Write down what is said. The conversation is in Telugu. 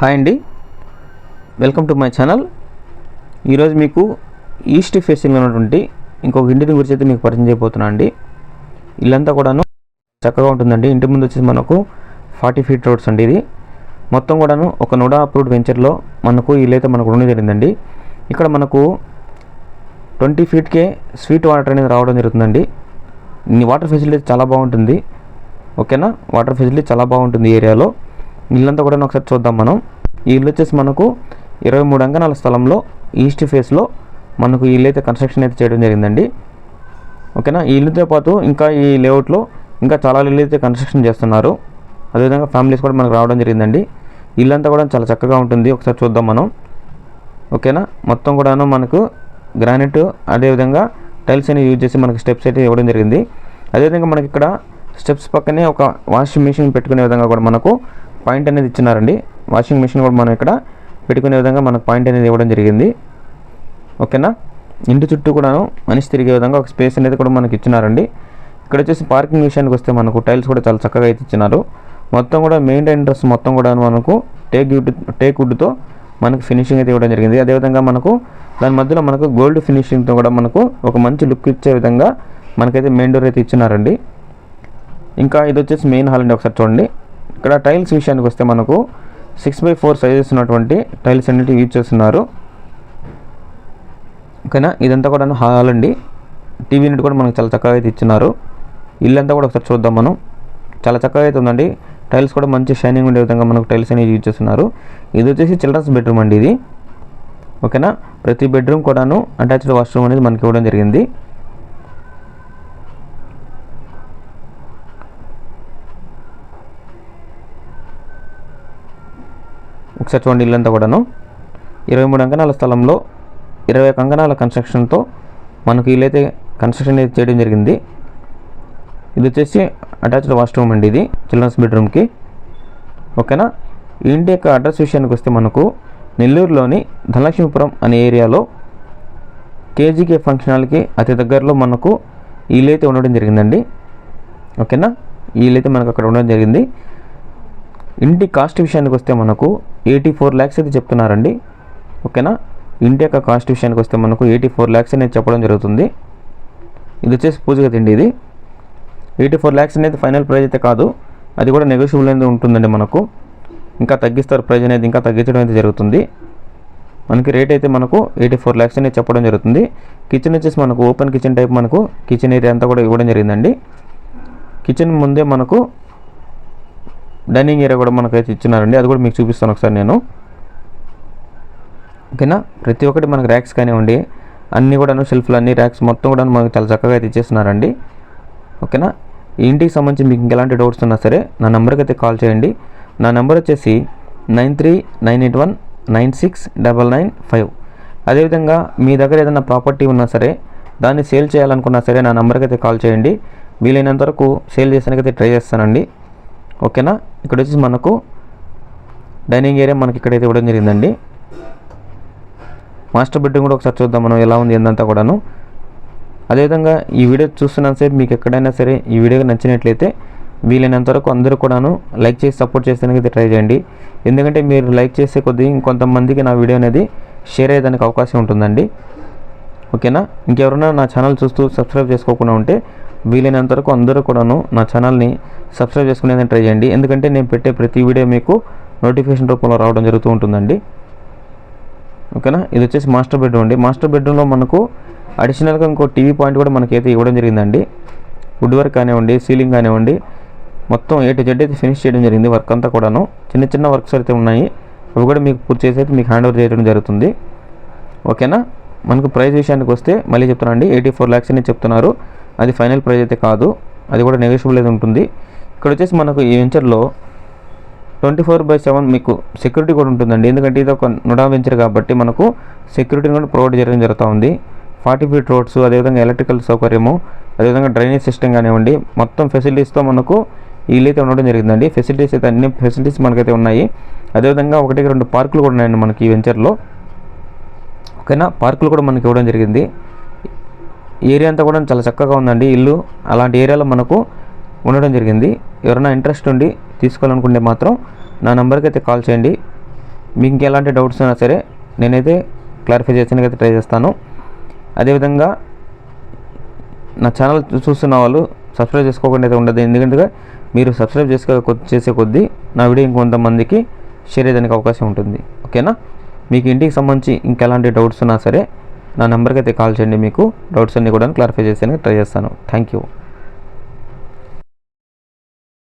హాయ్ అండి. వెల్కమ్ టు మై ఛానల్ ఈరోజు మీకు ఈస్ట్ ఫేసింగ్ ఉన్నటువంటి ఇంకొక ఇంటిని గురించి అయితే మీకు పరిచయం చేయబోతున్నా అండి. ఇల్లంతా కూడాను చక్కగా ఉంటుందండి. ఇంటి ముందు వచ్చేసి మనకు ఫార్టీ ఫీట్ రోడ్స్ అండి ఇది. మొత్తం కూడాను ఒక నోడా అప్రూవ్డ్ వెంచర్లో మనకు ఇల్లు అయితే మనకు ఉండడం జరిగిందండి. ఇక్కడ మనకు ట్వంటీ ఫీట్కే స్వీట్ వాటర్ అనేది రావడం జరుగుతుందండి. వాటర్ ఫెసిలిటీ చాలా బాగుంటుంది. ఓకేనా వాటర్ ఫెసిలిటీ చాలా బాగుంటుంది ఏరియాలో. ఇల్లంతా కూడా ఒకసారి చూద్దాం మనం. ఈ ఇల్లు వచ్చేసి మనకు ఇరవై మూడు అంకణాల స్థలంలో ఈస్ట్ ఫేస్లో మనకు ఇల్లు అయితే కన్స్ట్రక్షన్ అయితే చేయడం జరిగిందండి. ఓకేనా? ఈ ఇల్లుతో పాటు ఇంకా ఈ లేఅవుట్లో ఇంకా చాలా ఇల్లు అయితే కన్స్ట్రక్షన్ చేస్తున్నారు. అదేవిధంగా ఫ్యామిలీస్ కూడా మనకు రావడం జరిగిందండి. ఇల్లంతా కూడా చాలా చక్కగా ఉంటుంది. ఒకసారి చూద్దాం మనం. ఓకేనా? మొత్తం కూడాను మనకు గ్రానైట్ అదేవిధంగా టైల్స్ అనేవి యూజ్ చేసి మనకు స్టెప్స్ అయితే ఇవ్వడం జరిగింది. అదేవిధంగా మనకి ఇక్కడ స్టెప్స్ పక్కనే ఒక వాషింగ్ మిషన్ పెట్టుకునే విధంగా కూడా మనకు పాయింట్ అనేది ఇచ్చినారండి. వాషింగ్ మిషన్ కూడా మనం ఇక్కడ పెట్టుకునే విధంగా మనకు పాయింట్ అనేది ఇవ్వడం జరిగింది. ఓకేనా? ఇంటి చుట్టూ కూడాను మనిషి తిరిగే విధంగా ఒక స్పేస్ అనేది కూడా మనకి ఇచ్చినారండి. ఇక్కడ వచ్చేసి పార్కింగ్ విషయానికి వస్తే మనకు టైల్స్ కూడా చాలా చక్కగా అయితే ఇచ్చినారు. మొత్తం కూడా మెయిన్ డ్రెస్ మొత్తం కూడా మనకు టేక్ వుడ్ టేక్ వుడ్తో మనకు ఫినిషింగ్ అయితే ఇవ్వడం జరిగింది. అదేవిధంగా మనకు దాని మధ్యలో మనకు గోల్డ్ ఫినిషింగ్తో కూడా మనకు ఒక మంచి లుక్ ఇచ్చే విధంగా మనకైతే మెయిన్ డోర్ అయితే ఇచ్చినారండి. ఇంకా ఇది వచ్చేసి మెయిన్ హాల్ అండి ఒకసారి చూడండి. ఇక్కడ టైల్స్ విషయానికి వస్తే మనకు సిక్స్ బై ఫోర్ సైజెస్ ఉన్నటువంటి టైల్స్ అన్నిటి యూజ్ చేస్తున్నారు. ఓకేనా? ఇదంతా కూడా హాల్ అండి. టీవీ యూనిట్ కూడా మనకు చాలా చక్కగా అయితే ఇచ్చినారు. ఇల్లంతా కూడా ఒకసారి చూద్దాం మనం. చాలా చక్కగా అయితే ఉందండి. టైల్స్ కూడా మంచి షైనింగ్ ఉండే విధంగా మనకు టైల్స్ అనేవి యూజ్ చేస్తున్నారు. ఇది వచ్చేసి చిల్డ్రన్స్ బెడ్రూమ్ అండి ఇది. ఓకేనా? ప్రతి బెడ్రూమ్ కూడాను అటాచ్డ్ వాష్రూమ్ అనేది మనకి ఇవ్వడం జరిగింది. ఒకసారి చూడండి ఇల్లంతా కూడాను. ఇరవై మూడు అంకణాల స్థలంలో ఇరవై ఒక అంకణాల కన్స్ట్రక్షన్తో మనకు ఇల్లైతే కన్స్ట్రక్షన్ అయితే చేయడం జరిగింది. ఇది వచ్చేసి అటాచ్డ్ వాష్రూమ్ అండి ఇది చిల్డ్రన్స్ బెడ్రూమ్కి ఓకేనా? ఈ ఇంటి యొక్క అడ్రస్ విషయానికి వస్తే మనకు నెల్లూరులోని ధనలక్ష్మీపురం అనే ఏరియాలో కేజీకే ఫంక్షన్ హాల్కి అతి దగ్గరలో మనకు ఇల్లు అయితే ఉండడం జరిగిందండి. ఓకేనా? ఇల్లు అయితే మనకు అక్కడ ఉండడం జరిగింది. ఇంటి కాస్ట్ విషయానికి వస్తే మనకు ఎయిటీ ఫోర్ ల్యాక్స్ అయితే చెప్తున్నారండి. ఓకేనా? ఇంటి యొక్క కాస్ట్ విషయానికి వస్తే మనకు ఎయిటీ ఫోర్ ల్యాక్స్ అనేది చెప్పడం జరుగుతుంది. ఇది వచ్చేసి పూజగా తిండి ఇది. ఎయిటీ ఫోర్ ల్యాక్స్ అనేది ఫైనల్ ప్రైస్ అయితే కాదు. అది కూడా నెగోషియబుల్ అనేది ఉంటుందండి మనకు. ఇంకా తగ్గిస్తారు ప్రైజ్ అనేది ఇంకా తగ్గించడం అయితే జరుగుతుంది. మనకి రేట్ అయితే మనకు ఎయిటీ ఫోర్ ల్యాక్స్ అనేది చెప్పడం జరుగుతుంది. కిచెన్ వచ్చేసి మనకు ఓపెన్ కిచెన్ టైప్ మనకు కిచెన్ ఏరియా అంతా కూడా ఇవ్వడం జరిగిందండి. కిచెన్ ముందే మనకు డైనింగ్ ఏరియా కూడా మనకైతే ఇచ్చినారండి. అది కూడా మీకు చూపిస్తాను ఒకసారి నేను. ఓకేనా? ప్రతి ఒక్కటి మనకు ర్యాక్స్ కానివ్వండి అన్నీ కూడాను షెల్ఫ్లు అన్ని ర్యాక్స్ మొత్తం కూడా మనకు చాలా చక్కగా అయితే ఇచ్చేస్తున్నారండి. ఓకేనా? ఈ ఇంటికి సంబంధించి మీకు ఇంకెలాంటి డౌట్స్ ఉన్నా సరే నా నెంబర్కి అయితే కాల్ చేయండి. నా నెంబర్ వచ్చేసి nine three nine eight one nine six double nine five. అదేవిధంగా మీ దగ్గర ఏదైనా ప్రాపర్టీ ఉన్నా సరే దాన్ని సేల్ చేయాలనుకున్నా సరే నా నెంబర్కి అయితే కాల్ చేయండి. వీలైనంత వరకు సేల్ చేసానికైతే అయితే ట్రై చేస్తానండి. ఓకేనా? ఇక్కడ వచ్చేసి మనకు డైనింగ్ ఏరియా మనకి ఇక్కడైతే ఇవ్వడం జరిగిందండి. మాస్టర్ బెడ్రూమ్ కూడా ఒకసారి చూద్దాం మనం ఎలా ఉంది ఏందంతా కూడాను. అదేవిధంగా ఈ వీడియో చూస్తున్నా సరే మీకు ఎక్కడైనా సరే ఈ వీడియో నచ్చినట్లయితే వీలైనంత వరకు అందరూ కూడాను లైక్ చేసి సపోర్ట్ చేసేందుకు ట్రై చేయండి. ఎందుకంటే మీరు లైక్ చేసే కొద్దీ ఇంకొంతమందికి నా వీడియో అనేది షేర్ అయ్యేదానికి అవకాశం ఉంటుందండి. ఓకేనా? ఇంకెవరైనా నా ఛానల్ చూస్తూ సబ్స్క్రైబ్ చేసుకోకుండా ఉంటే వీలైనంత వరకు అందరూ కూడాను నా ఛానల్ని సబ్స్క్రైబ్ చేసుకునేది ట్రై చేయండి. ఎందుకంటే నేను పెట్టే ప్రతి వీడియో మీకు నోటిఫికేషన్ రూపంలో రావడం జరుగుతూ ఉంటుందండి. ఓకేనా? ఇది వచ్చేసి మాస్టర్ బెడ్రూమ్ అండి. మాస్టర్ బెడ్రూమ్లో మనకు అడిషనల్గా ఇంకో టీవీ పాయింట్ కూడా మనకైతే ఇవ్వడం జరిగిందండి. వుడ్ వర్క్ కానివ్వండి సీలింగ్ కానివ్వండి మొత్తం ఏ టు జెడ్ అయితే ఫినిష్ చేయడం జరిగింది వర్క్ అంతా కూడాను. చిన్న చిన్న వర్క్స్ అయితే ఉన్నాయి. అవి కూడా మీకు పూర్తి చేసి అయితే మీకు హ్యాండ్ ఓవర్ చేయడం జరుగుతుంది. ఓకేనా? మనకు ప్రైస్ విషయానికి వస్తే మళ్ళీ చెప్తున్నాను అండి ఎయిటీ ఫోర్ ల్యాక్స్ అని చెప్తున్నారు. అది ఫైనల్ ప్రైజ్ అయితే కాదు. అది కూడా నెగోషియబుల్ అయితే ఉంటుంది. ఇక్కడ వచ్చేసి మనకు ఈ వెంచర్లో ట్వంటీ ఫోర్ బై సెవెన్ మీకు సెక్యూరిటీ కూడా ఉంటుందండి. ఎందుకంటే ఇది ఒక నుడా వెంచర్ కాబట్టి మనకు సెక్యూరిటీని కూడా ప్రొవైడ్ చేయడం జరుగుతూ ఉంది. ఫార్టీ ఫీట్ రోడ్స్ అదేవిధంగా ఎలక్ట్రికల్ సౌకర్యము అదేవిధంగా డ్రైనేజ్ సిస్టమ్ కానివ్వండి మొత్తం ఫెసిలిటీస్తో మనకు ఇల్లు అయితే ఉండడం జరిగిందండి. ఫెసిలిటీస్ అయితే అన్ని ఫెసిలిటీస్ మనకైతే ఉన్నాయి. అదేవిధంగా ఒకటికి రెండు పార్కులు కూడా ఉన్నాయండి మనకి ఈ వెంచర్లో ఓకేనా? పార్కులు కూడా మనకి ఇవ్వడం జరిగింది. ఏరియా అంతా కూడా చాలా చక్కగా ఉందండి ఇల్లు. అలాంటి ఏరియాలో మనకు ఉండడం జరిగింది. ఎవరైనా ఇంట్రెస్ట్ ఉండి తీసుకోవాలనుకుంటే మాత్రం నా నెంబర్కి అయితే కాల్ చేయండి. మీకు ఇంకెలాంటి డౌట్స్ అయినా సరే నేనైతే క్లారిఫై చేసేందుకు అయితే ట్రై చేస్తాను. అదేవిధంగా నా ఛానల్ చూస్తున్న వాళ్ళు సబ్స్క్రైబ్ చేసుకోకుండా అయితే ఉండదు. ఎందుకంటే మీరు సబ్స్క్రైబ్ చేసుకో చేసే కొద్దీ నా వీడియో ఇంకొంతమందికి షేర్ అయ్యేదానికి అవకాశం ఉంటుంది. ఓకేనా? మీకు ఇంటికి సంబంధించి ఇంకెలాంటి డౌట్స్ ఉన్నా సరే నా నెంబర్కి అయితే కాల్ చేయండి మీకు. డౌట్స్ అన్నీ కూడా క్లారిఫై చేసేందుకు ట్రై చేస్తాను. Thank you.